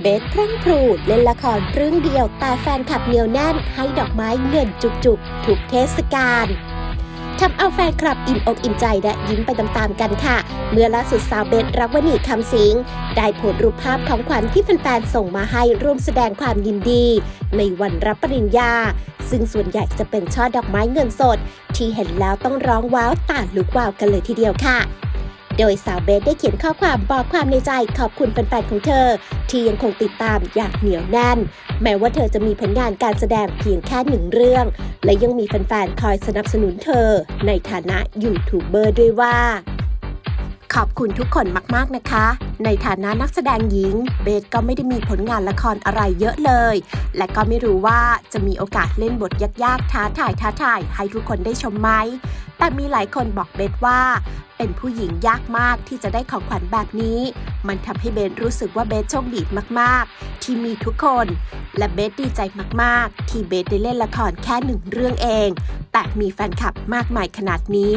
เบสพรั่งพรูดเล่นละครเรื่องเดียวแต่แฟนคลับเหนียวแน่นให้ดอกไม้เงินจุกๆ ทุกเทศกาลทำเอาแฟนคลับอิ่มอกอิ่มใจและยิ้มไปตามๆกันค่ะ เมื่อล่าสุดสาวเบสรักวณีคำสิงได้โพสต์รูปภาพของขวัญที่แฟนๆส่งมาให้ร่วมแสดงความยินดี ในวันรับปริญญา ซึ่งส่วนใหญ่จะเป็นช่อดอกไม้เงินสด ที่เห็นแล้วต้องร้องว้าวตาลุกวาวกันเลยทีเดียวค่ะ โดยสาวเบสได้เขียนข้อความบอกความในใจขอบคุณแฟนๆของเธอ ที่ยังคงติดตามอย่างเหนียวแน่น แม้ว่าเธอจะมีผลงานการแสดงเพียงแค่หนึ่งเรื่อง และยังมีแฟนๆคอยสนับสนุนเธอ ในฐานะยูทูบเบอร์ด้วยว่า ขอบคุณทุกคนมากๆนะคะ ในฐานะนักแสดงหญิง เบสก็ไม่ได้มีผลงานละครอะไรเยอะเลย และก็ไม่รู้ว่าจะมีโอกาสเล่นบทยากๆท้าทายท้าทายให้ทุกคนได้ชมไหม แต่มีหลายคนบอกเบสว่า เป็นผู้หญิงยากมากที่จะได้ของขวัญแบบนี้ มันทำให้เบสรู้สึกว่าเบสโชคดีมากๆ ที่มีทุกคน และเบสดีใจมากๆ ที่เบสได้เล่นละครแค่หนึ่งเรื่องเอง แต่มีแฟนคลับมากมายขนาดนี้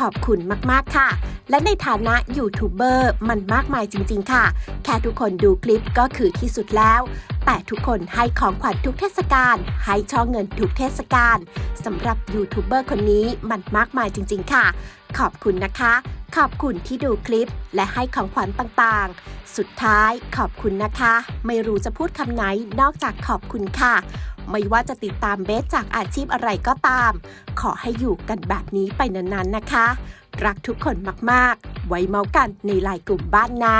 ขอบคุณมากๆค่ะ และในฐานะยูทูบเบอร์มันมากมายจริง ๆ ค่ะ แค่ทุกคนดูคลิปก็คือที่สุดแล้ว แต่ทุกคนให้ของขวัญทุกเทศกาลให้ช่องเงินทุกเทศกาลสำหรับยูทูบเบอร์คนนี้มันมากมายจริง ๆ ค่ะ ขอบคุณนะคะ ขอบคุณที่ดูคลิปและให้ของขวัญต่างๆ สุดท้ายขอบคุณนะคะ ไม่รู้จะพูดคำไหนนอกจากขอบคุณค่ะ ไม่ว่าจะติดตามเบสจากอาชีพอะไรก็ตาม ขอให้อยู่กันแบบนี้ไปนานๆนะคะ รักทุกคนมากๆ ไว้เมาส์กันในไลน์กลุ่มบ้านนะ